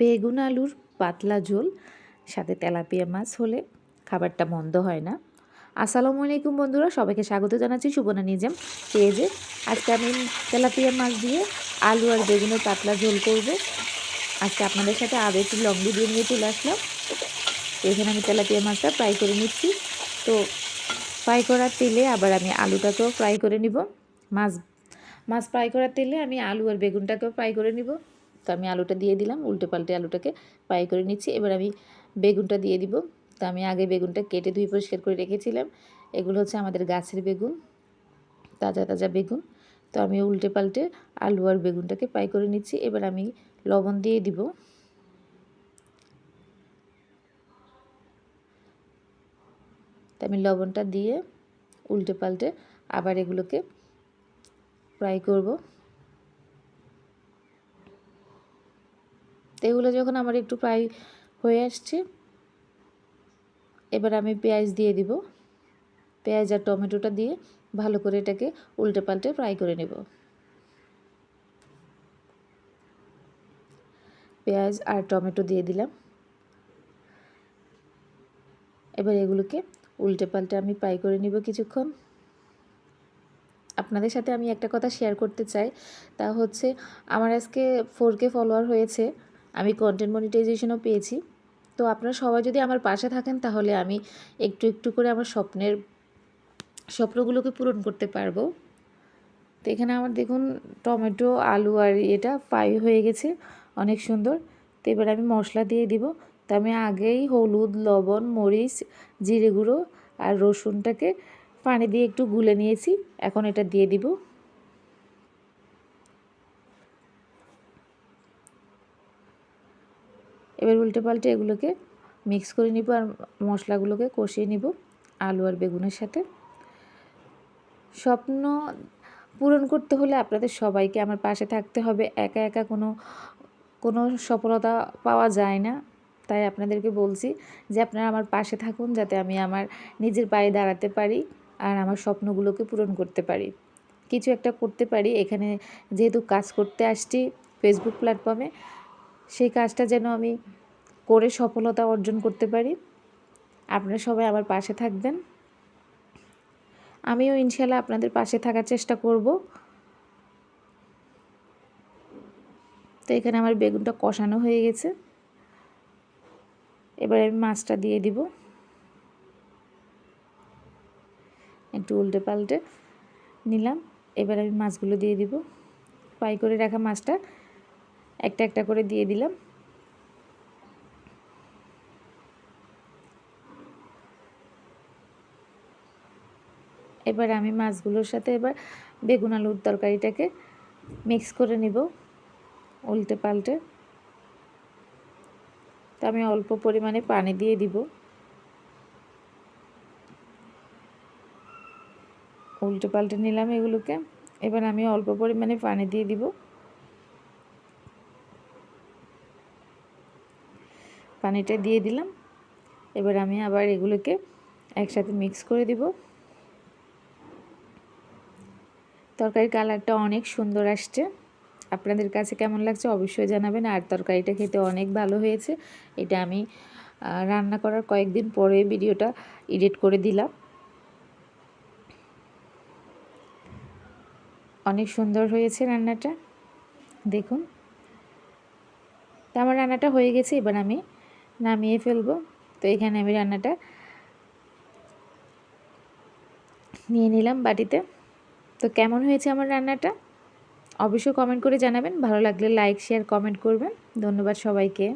বেগুন, আলুর পাতলা ঝোল, সাথে তেলাপিয়া মাছ হলে খাবারটা মন্দ হয় না। আসসালামু আলাইকুম বন্ধুরা, সবাইকে স্বাগত জানাচ্ছি সুবর্ণা নিজাম পেজে। আজকে আমি তেলাপিয়া মাছ দিয়ে আলু আর বেগুনের পাতলা ঝোল করব। আজকে আপনাদের সাথে আরও একটু লং ভিডিও নিয়ে চলে আসলাম। এখানে আমি তেলাপিয়া মাছটা ফ্রাই করে নিচ্ছি। তো ফ্রাই করার তেলে আবার আমি আলুটাকেও ফ্রাই করে নিব। মাছ মাছ ফ্রাই করার তেলে আমি আলু আর বেগুনটাকেও ফ্রাই করে নিব। তো আমি আলুটা দিয়ে দিলাম উল্টে পাল্টে আলুটাকে ফ্রাই করে নিচ্ছি। এবার আমি বেগুনটা দিয়ে দিব। তো আমি আগে বেগুনটা কেটে ধুয়ে পরিষ্কার করে রেখেছিলাম। এগুলো হচ্ছে আমাদের গাছের বেগুন, তাজা তাজা বেগুন। তো আমি উল্টে পাল্টে আলু আর বেগুনটাকে ফ্রাই করে নিচ্ছি। এবার আমি লবণ দিয়ে দিব। আমি লবণটা দিয়ে উল্টে পাল্টে আবার এগুলোকে ফ্রাই করব। তো এগুলো যখন আমার একটু ফ্রাই হয়ে আসছে, এবার আমি পেঁয়াজ দিয়ে দিব। পেঁয়াজ আর টমেটোটা দিয়ে ভালো করে এটাকে উল্টে পাল্টে ফ্রাই করে নেব। পেঁয়াজ আর টমেটো দিয়ে দিলাম। এবার এগুলোকে উল্টে পাল্টে আমি ফ্রাই করে নিব কিছুক্ষণ। আপনাদের সাথে আমি একটা কথা শেয়ার করতে চাই। তা হচ্ছে, আমার আজকে ফোর কে ফলোয়ার হয়েছে। আমি কন্টেন্ট মনিটাইজেশনও পেয়েছি। তো আপনারা সবাই যদি আমার পাশে থাকেন, তাহলে আমি একটু একটু করে আমার স্বপ্নের স্বপ্নগুলোকে পূরণ করতে পারব। তো এখানে আমার দেখুন, টমেটো, আলু আর এটা ফ্রাই হয়ে গেছে, অনেক সুন্দর। তো এবার আমি মশলা দিয়ে দিব। তো আমি আগেই হলুদ, লবণ, মরিচ, জিরে গুঁড়ো আর রসুনটাকে পানি দিয়ে একটু গুলে নিয়েছি। এখন এটা দিয়ে দিব। এবার উল্টে পাল্টে এগুলোকে মিক্স করে নিব আর মশলাগুলোকে কষিয়ে নিব আলু আর বেগুনের সাথে। স্বপ্ন পূরণ করতে হলে আপনাদের সবাইকে আমার পাশে থাকতে হবে। একা একা কোনো কোনো সফলতা পাওয়া যায় না। তাই আপনাদেরকে বলছি যে আপনারা আমার পাশে থাকুন যাতে আমি আমার নিজের পায়ে দাঁড়াতে পারি আর আমার স্বপ্নগুলোকে পূরণ করতে পারি। কিছু একটা করতে পারি। এখানে যেহেতু কাজ করতে আসছি ফেসবুক প্ল্যাটফর্মে সেই কাজটা যেন আমি করে সফলতা অর্জন করতে পারি। আপনারা সবাই আমার পাশে থাকবেন। আমিও ইনশাল্লাহ আপনাদের পাশে থাকার চেষ্টা করব। তো এখানে আমার বেগুনটা কষানো হয়ে গেছে। এবার আমি মাছটা দিয়ে দিব। একটু উল্টে পাল্টে নিলাম। এবার আমি মাছগুলো দিয়ে দিব। ফ্রাই করে রাখা মাছটা একটা একটা করে দিয়ে দিলাম। এবার আমি মাছগুলোর সাথে এবার বেগুন আলুর তরকারিটাকে মিক্স করে নিব, উল্টে পাল্টে। তো আমি অল্প পরিমাণে পানি দিয়ে দিব। উল্টে পাল্টে নিলাম এগুলোকে। এবার আমি অল্প পরিমাণে পানি দিয়ে দিব। পানিটা দিয়ে দিলাম। এবার আমি আবার এগুলোকে একসাথে মিক্স করে দিব। তরকারির কালারটা অনেক সুন্দর আসছে। আপনাদের কাছে কেমন লাগছে অবশ্যই জানাবেন। আর তরকারিটা খেতে অনেক ভালো হয়েছে। এটা আমি রান্না করার কয়েকদিন পরে ভিডিওটা এডিট করে দিলাম। অনেক সুন্দর হয়েছে রান্নাটা। দেখুন। তো আমার রান্নাটা হয়ে গেছে, এবার আমি নামিয়ে ফেলব। তো এখানে আমি রান্নাটা নিয়ে নিলাম বাটিতে। তো কেমন হয়েছে আমার রান্নাটা? অবশ্যই কমেন্ট করে জানাবেন। ভালো লাগলে লাইক শেয়ার কমেন্ট করবেন। ধন্যবাদ সবাইকে।